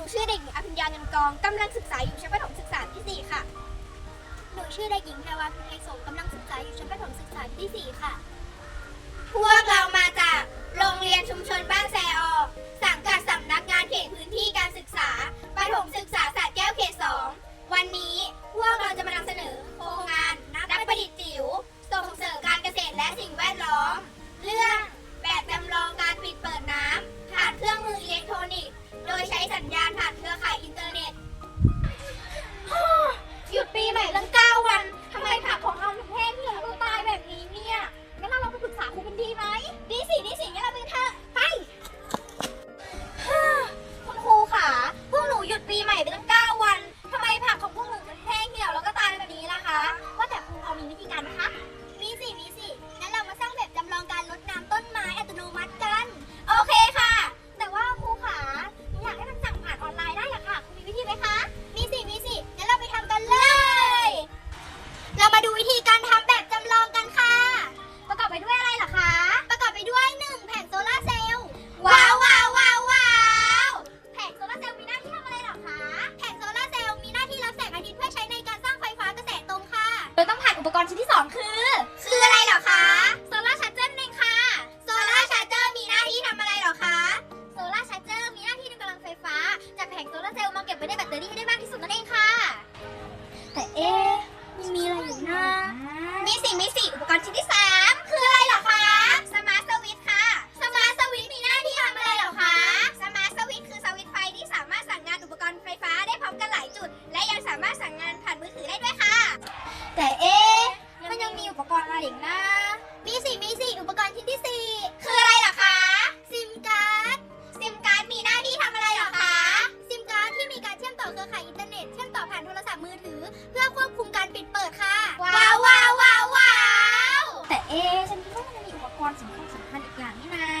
ูชื่อเด็กหญิงอภินกองกำลังศึกษาอยู่ชั้นประถมศึกษาปีที่ 4 ค่ะ หนูชื่อเด็กหญิงแพรวาพิไทยสงกำลังศึกษาอยู่ชั้นประถมศึกษาปีที่สี่ค่ะ พวกเรามาจาก มีสีอุปกรณ์ชิ้นที่ส ความสำคัญสำคัญอีกอย่างนี่นะ